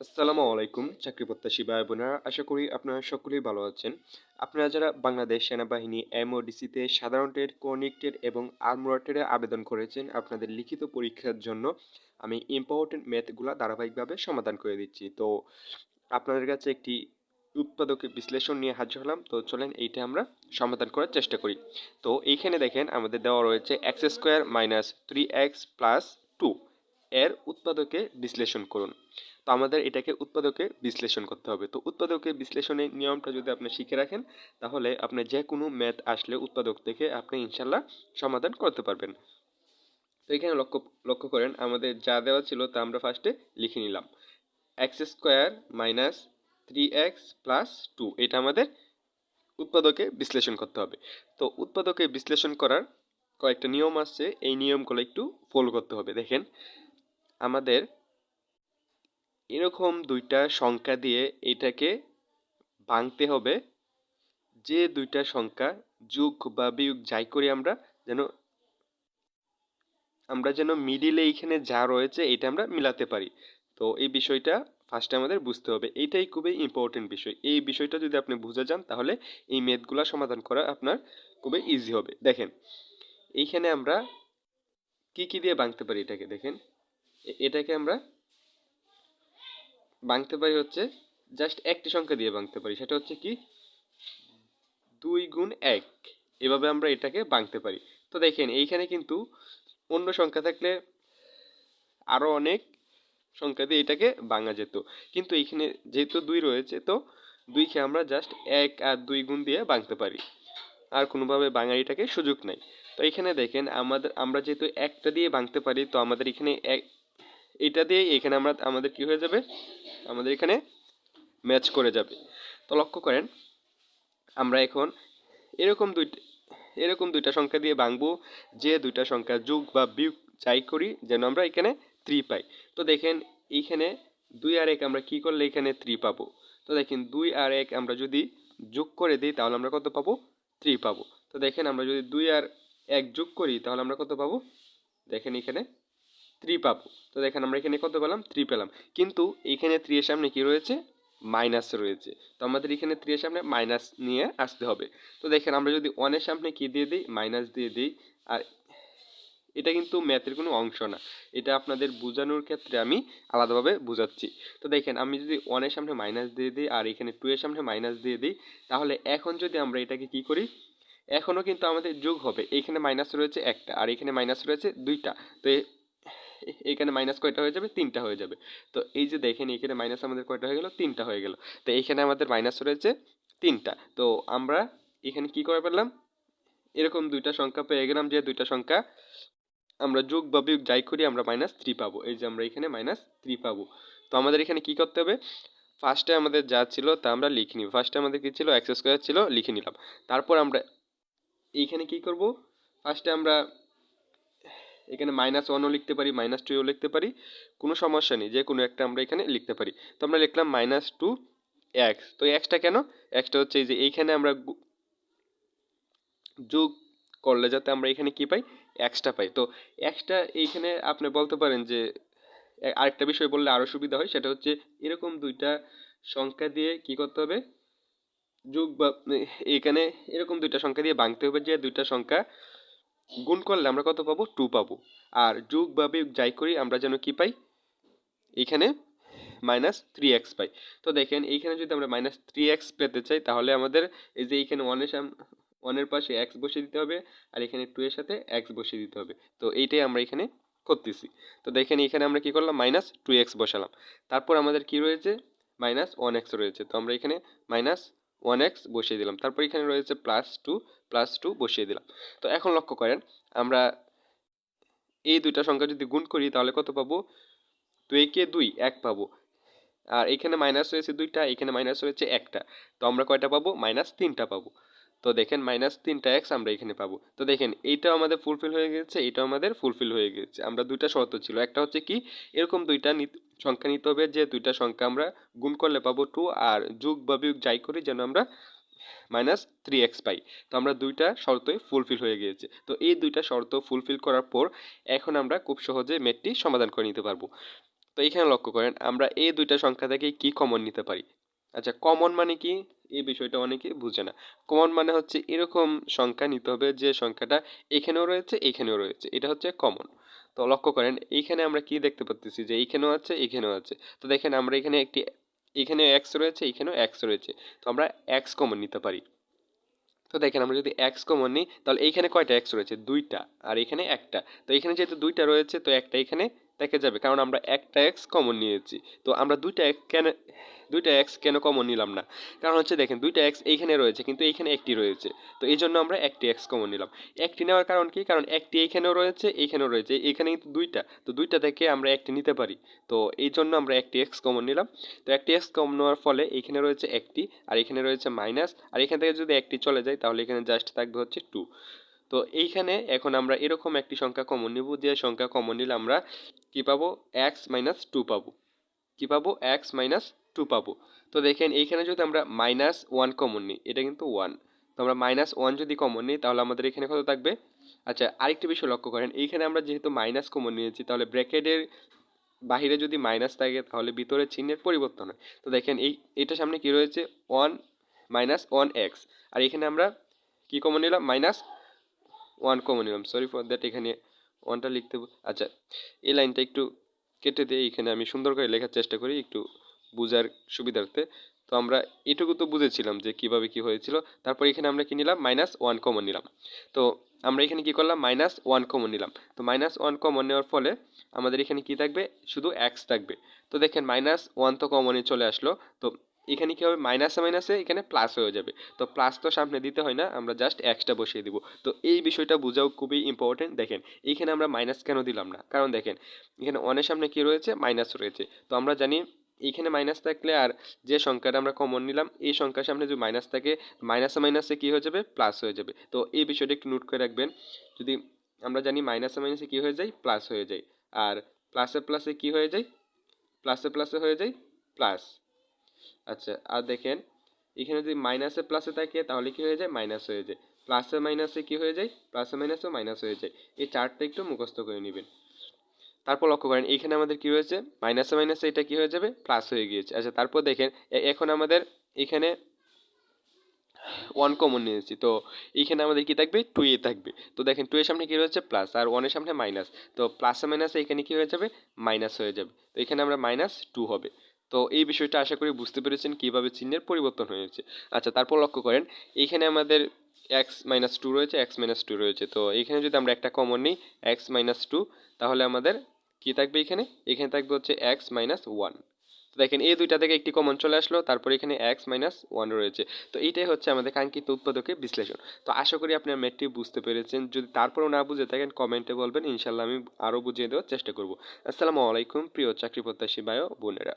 আসসালামু আলাইকুম, চাকরি প্রত্যাশী ভাই বোনেরা, আশা করি আপনারা সকলেই ভালো আছেন। আপনারা যারা বাংলাদেশ সেনাবাহিনী, এমওডিসিতে সাধারণ ট্রেড, কর্নিক ট্রেড এবং আর্মোরা ট্রেডে আবেদন করেছেন, আপনাদের লিখিত পরীক্ষার জন্য আমি ইম্পর্টেন্ট ম্যাথগুলো ধারাবাহিকভাবে সমাধান করে দিচ্ছি। তো আপনাদের কাছে একটি উৎপাদকের বিশ্লেষণ নিয়ে হাজির হলাম। তো চলেন এইটা আমরা সমাধান করার চেষ্টা করি। তো এইখানে দেখেন আমাদের দেওয়া রয়েছে x square minus three x plus এর উৎপাদকে বিশ্লেষণ করুন। তো আমাদের এটাকে উৎপাদকে বিশ্লেষণ করতে হবে। তো উৎপাদকে বিশ্লেষণের নিয়মটা যদি আপনি শিখে রাখেন, তাহলে আপনি যে কোনো ম্যাথ আসলে উৎপাদক থেকে আপনি ইনশাল্লাহ সমাধান করতে পারবেন। তো এখানে লক্ষ্য লক্ষ্য করেন, আমাদের যা দেওয়া ছিল তা আমরা ফার্স্টে লিখে নিলাম। X square minus three x plus two এটা আমাদের উৎপাদকে বিশ্লেষণ করতে হবে। তো উৎপাদকে বিশ্লেষণ করার কয়েকটা নিয়ম আছে, এই নিয়মগুলো একটু ফলো করতে হবে। দেখেন আমাদের এরকম দুইটা সংখ্যা দিয়ে এটাকে ভাঙতে হবে। যে দুইটা সংখ্যা, যোগ বা বিয়োগ যাই করি আমরা, যেন আমরা যেন মিডিলে এইখানে যা রয়েছে এটা আমরা মিলাতে পারি। তো এই বিষয়টা ফার্স্টে আমাদের বুঝতে হবে। এইটাই খুবই ইম্পর্টেন্ট বিষয়। এই বিষয়টা যদি আপনি বুঝে যান, তাহলে এই ম্যাথগুলো সমাধান করা আপনার খুবই ইজি হবে। দেখেন, এইখানে আমরা কি কি দিয়ে ভাঙতে পারি এটাকে? দেখেন এটাকে আমরা ভাঙতে পারি হচ্ছে জাস্ট একটি সংখ্যা দিয়ে ভাঙতে পারি। সেটা হচ্ছে কি? দুই গুণ এক। এভাবে আমরা এটাকে ভাঙতে পারি। তো দেখেন, এইখানে কিন্তু অন্য সংখ্যা থাকলে আরও অনেক সংখ্যা দিয়ে এটাকে ভাঙা যেত। কিন্তু এইখানে যেহেতু দুই রয়েছে, তো দুইকে আমরা জাস্ট এক আর দুই গুণ দিয়ে ভাঙতে পারি। আর কোনোভাবে ভাঙার এটাকে সুযোগ নাই। তো এখানে দেখেন, আমাদের আমরা যেহেতু একটা দিয়ে ভাঙতে পারি, তো আমাদের এখানে এক এটা দিয়ে এখানে আমরা, আমাদের কি হয়ে যাবে? আমাদের এখানে ম্যাচ করে যাবে। তো লক্ষ্য করেন, আমরা এখন এরকম দুইটা এরকম দুইটা সংখ্যা দিয়ে ভাঙবো, যে দুইটা সংখ্যা যোগ বা বিয়োগ যাই করি, যেন আমরা এখানে থ্রি পাই। তো দেখেন, এইখানে দুই আর এক আমরা কি করলে এখানে থ্রি পাবো? তো দেখেন, দুই আর এক আমরা যদি যোগ করে দিই, তাহলে আমরা কত পাবো? থ্রি পাবো। তো দেখেন, আমরা যদি দুই আর এক যোগ করি, তাহলে আমরা কত পাবো? দেখেন এখানে থ্রি পাবো। তো দেখেন আমরা এখানে কত পেলাম? থ্রি পেলাম। কিন্তু এখানে থ্রি এর সামনে কি রয়েছে? মাইনাস রয়েছে। তো আমাদের এখানে থ্রি এর সামনে মাইনাস নিয়ে আসতে হবে। তো দেখেন আমরা যদি ওয়ানের সামনে কি দিয়ে দিই? মাইনাস দিয়ে দিই। আর এটা কিন্তু ম্যাথের কোনো অংশ না। এটা আপনাদের বোঝানোর ক্ষেত্রে আমি আলাদাভাবে বোঝাচ্ছি। তো দেখেন আমি যদি ওয়ানের সামনে মাইনাস দিয়ে দিই আর এখানে টু এর সামনে মাইনাস দিয়ে দিই, তাহলে এখন যদি আমরা এটাকে কি করি? এখনও কিন্তু আমাদের যোগ হবে। এখানে মাইনাস রয়েছে একটা আর এখানে মাইনাস রয়েছে দুইটা। তো এ- এখানে মাইনাস কয়টা হয়ে যাবে? তিনটা হয়ে যাবে। তো এই যে দেখেন, এখানে মাইনাস আমাদের কয়টা হয়ে গেল? তিনটা হয়ে গেল। তো এইখানে আমাদের মাইনাস রয়েছে তিনটা। তো আমরা এখানে কি করে পেলাম? এরকম দুইটা সংখ্যা পেয়ে গেলাম যে দুইটা সংখ্যা আমরা যোগ বা বিয়োগ যাই করি, আমরা মাইনাস থ্রি পাবো। এই যে আমরা এখানে মাইনাস থ্রি পাবো। তো আমাদের এখানে কি করতে হবে? ফার্স্টে আমাদের যা ছিল তা আমরা লিখে নিব। ফার্স্টে আমাদের কী ছিল? এক্স স্কোয়ার ছিল, লিখে নিলাম। তারপর আমরা এইখানে কি করব? ফার্স্টে আমরা এখানে মাইনাস ওয়ানও লিখতে পারি মাইনাস টুও লিখতে পারি, কোনো সমস্যা নেই, যে কোনো একটা আমরা এখানে লিখতে পারি। তো আমরা লিখলাম মাইনাস টু এক্স তো এক্সটা কেন? এক্সটা হচ্ছে এই যে এইখানে আমরা যোগ করলে যাতে আমরা এখানে কি পাই? এক্সটা পাই। তো এক্সটা এইখানে আপনি বলতে পারেন যে আরেকটা বিষয় বললে আরও সুবিধা হয়, সেটা হচ্ছে এরকম দুইটা সংখ্যা দিয়ে কি করতে হবে? যোগ বা এখানে এরকম দুইটা সংখ্যা দিয়ে ভাঙতে হবে যে দুইটা সংখ্যা গুণ করলে আমরা কত পাবো? টু পাবো। আর যোগ বা বিয়োগ যাই করি, আমরা যেন কি পাই? এখানে মাইনাস থ্রি এক্স পাই। তো দেখেন, এইখানে যদি আমরা মাইনাস থ্রি এক্স পেতে চাই, তাহলে আমাদের এই যে এইখানে ওয়ানের সাম ওয়ানের পাশে এক্স বসিয়ে দিতে হবে, আর এখানে টু এর সাথে এক্স বসিয়ে দিতে হবে। তো এইটাই আমরা এখানে করতেছি। তো দেখেন, এখানে আমরা কি করলাম? মাইনাস টু এক্স বসালাম। তারপর আমাদের কি রয়েছে? মাইনাস ওয়ান এক্স রয়েছে। তো আমরা এখানে মাইনাস ওয়ান এক্স বসিয়ে দিলাম। তারপর এখানে রয়েছে প্লাস টু প্লাস টু বসিয়ে দিলাম। তো এখন লক্ষ্য করেন, আমরা এই দুইটা সংখ্যা যদি গুণ করি, তাহলে কত পাবো? দুই কে দুই, এক পাবো। আর এখানে মাইনাস রয়েছে দুইটা, এখানে মাইনাস রয়েছে একটা। তো আমরা কয়টা পাবো? মাইনাস তিনটা পাবো। তো দেখেন মাইনাস তিনটা এক্স আমরা এখানে পাবো। তো দেখেন, এইটাও আমাদের ফুলফিল হয়ে গেছে, এটাও আমাদের ফুলফিল হয়ে গেছে। আমরা দুইটা শর্ত ছিল। একটা হচ্ছে কি? এরকম দুইটা সংখ্যা নিতে হবে, যে দুইটা সংখ্যা আমরা গুণ করলে পাবো টু আর যুগ বা বিয়োগ যাই করি যেন আমরা মাইনাস থ্রি এক্স পাই। তো আমরা দুইটা শর্তই ফুলফিল হয়ে গিয়েছে। তো এই দুইটা শর্ত ফুলফিল করার পর এখন আমরা খুব সহজে মেটটি সমাধান করে নিতে পারব। তো এখানে লক্ষ্য করেন, আমরা এই দুইটা সংখ্যা থেকে কি কমন নিতে পারি? আচ্ছা কমন মানে কি? এই বিষয়টা অনেকে বুঝে না। কমন মানে হচ্ছে এরকম সংখ্যা নিতে হবে যে সংখ্যাটা এখানেও রয়েছে এখানেও রয়েছে। এটা হচ্ছে কমন তো লক্ষ্য করেন, এইখানে আমরা কি দেখতে পাচ্ছি যে এইখানেও আছে, এখানেও আছে। তো দেখেন, আমরা এখানে একটি এখানে এক্স রয়েছে, এখানেও এক্স রয়েছে। তো আমরা এক্স কমন নিতে পারি। তো দেখেন, আমরা যদি এক্স কমন নিই, তাহলে এইখানে কয়টা এক্স রয়েছে? দুইটা। আর এখানে একটা। তো এখানে যেহেতু দুইটা রয়েছে, তো একটা এখানে থেকে যাবে, কারণ আমরা একটা এক্স কমন নিয়েছি। তো আমরা দুইটা এক্স কেন, দুইটা এক্স কেন কমন নিলাম না? কারণ হচ্ছে দেখেন, দুইটা এক্স এইখানে রয়েছে, কিন্তু এইখানে একটি রয়েছে। তো এই জন্য আমরা একটি এক্স কমন নিলাম। একটি নেওয়ার কারণ কি? কারণ একটি এইখানেও রয়েছে এইখানেও রয়েছে এইখানে কিন্তু দুইটা। তো দুইটা থেকে আমরা একটি নিতে পারি। তো এই জন্য আমরা একটি এক্স কমন নিলাম। তো একটি এক্স কমন নেওয়ার ফলে এইখানে রয়েছে একটি, আর এখানে রয়েছে মাইনাস আর এখান থেকে যদি একটি চলে যায়, তাহলে এখানে জাস্ট থাকবে হচ্ছে টু তো এইখানে এখন আমরা এরকম একটি সংখ্যা কমন নিব, যে সংখ্যা কমন নিলে আমরা কি পাবো? এক্স মাইনাস টু পাবো। কি পাবো? এক্স মাইনাস টু পাবো। তো দেখেন, এইখানে যদি আমরা মাইনাস ওয়ান কমন নিই, এটা কিন্তু ওয়ান তো আমরা মাইনাস ওয়ান যদি কমন নিই, তাহলে আমাদের এখানে কত থাকবে? আচ্ছা আরেকটি বিষয় লক্ষ্য করেন, এইখানে আমরা যেহেতু মাইনাস কমন নিয়েছি, তাহলে ব্র্যাকেটের বাহিরে যদি মাইনাস থাকে, তাহলে ভিতরে চিহ্নের পরিবর্তন হয়। তো দেখেন, এই, এটার সামনে কি রয়েছে? ওয়ান মাইনাস ওয়ান এক্স আর এখানে আমরা কি কমন নিলাম? মাইনাস ওয়ান কমন নিলাম সরি ফর দ্যাট এখানে ওয়ানটা লিখতে আচ্ছা এই লাইনটা একটু কেটে দিয়ে এখানে আমি সুন্দর করে লেখার চেষ্টা করি, একটু বোঝার সুবিধার্থে। তো আমরা এটুকু তো বুঝেছিলাম যে কীভাবে কি হয়েছিল, তারপর এখানে আমরা কি নিলাম? মাইনাস ওয়ান কমন নিলাম। তো আমরা এখানে কি করলাম? মাইনাস ওয়ান কমন নিলাম। তো মাইনাস ওয়ান কমন নেওয়ার ফলে আমাদের এখানে কি থাকবে? শুধু এক্স থাকবে। তো দেখেন মাইনাস ওয়ান তো কমনে চলে আসলো। তো এখানে কি হবে? মাইনাসে মাইনাসে এখানে প্লাস হয়ে যাবে। তো প্লাস তো সামনে দিতে হয় না, আমরা জাস্ট এক্সটা বসিয়ে দিব। তো এই বিষয়টা বোঝাও খুবই ইম্পর্টেন্ট দেখেন এইখানে আমরা মাইনাস কেন দিলাম না? কারণ দেখেন, এখানে অনের সামনে কী রয়েছে? মাইনাস রয়েছে। তো আমরা জানি এইখানে মাইনাস থাকলে আর যে সংখ্যাটা আমরা কমন নিলাম, এই সংখ্যার সামনে যদি মাইনাস থাকে মাইনাসে মাইনাসে কী হয়ে যাবে? প্লাস হয়ে যাবে। তো এই বিষয়টা একটু নোট করে রাখবেন। যদি আমরা জানি মাইনাসে মাইনাসে কী হয়ে যায়? প্লাস হয়ে যায়। আর প্লাসে প্লাসে কী হয়ে যায়? প্লাসে প্লাসে হয়ে যায়? প্লাস আচ্ছা আর দেখেন, এখানে যদি মাইনাসে প্লাসে থাকে, তাহলে কি হয়ে যায়? মাইনাস হয়ে যায়। প্লাসে মাইনাসে কি হয়ে যায়? প্লাসে মাইনাসেও মাইনাস হয়ে যায়। এই চারটা একটু মুখস্থ করে নেবেন। তারপর লক্ষ্য করেন, এখানে আমাদের কি হয়েছে? মাইনাসে মাইনাসে এটা কি হয়ে যাবে? প্লাস হয়ে গিয়েছে। আচ্ছা তারপর দেখেন এখন আমাদের এখানে ওয়ান কমন নিয়েছি। তো এইখানে আমাদের কি থাকবে? টু এ থাকবে। তো দেখেন টু এর সামনে কি রয়েছে প্লাস আর ওয়ানের সামনে মাইনাস তো প্লাসে মাইনাসে এখানে কি হয়ে যাবে? মাইনাস হয়ে যাবে। তো এখানে আমরা মাইনাস টু হবে। তো এই বিষয়টা আশা করি বুঝতে পেরেছেন কীভাবে চিহ্নের পরিবর্তন হয়েছে। আচ্ছা তারপর লক্ষ্য করেন এইখানে আমাদের এক্স মাইনাস টু রয়েছে এক্স মাইনাস টু রয়েছে। তো এখানে যদি আমরা একটা কমন নিই এক্স মাইনাস টু তাহলে আমাদের কী থাকবে এখানে? এখানে থাকবে হচ্ছে এক্স মাইনাস ওয়ান তো দেখেন, এই দুইটা থেকে একটি কমন চলে আসলো, তারপর এখানে এক্স মাইনাস ওয়ান রয়েছে। তো এইটাই হচ্ছে আমাদের কাঙ্ক্ষিত উৎপাদকের বিশ্লেষণ। তো আশা করি আপনার ম্যাথটি বুঝতে পেরেছেন। যদি তারপরেও না বুঝে থাকেন, কমেন্টে বলবেন, ইনশাল্লাহ আমি আরও বুঝিয়ে দেওয়ার চেষ্টা করব। আসসালামু আলাইকুম, প্রিয় চাকরি প্রত্যাশী ও বোনেরা।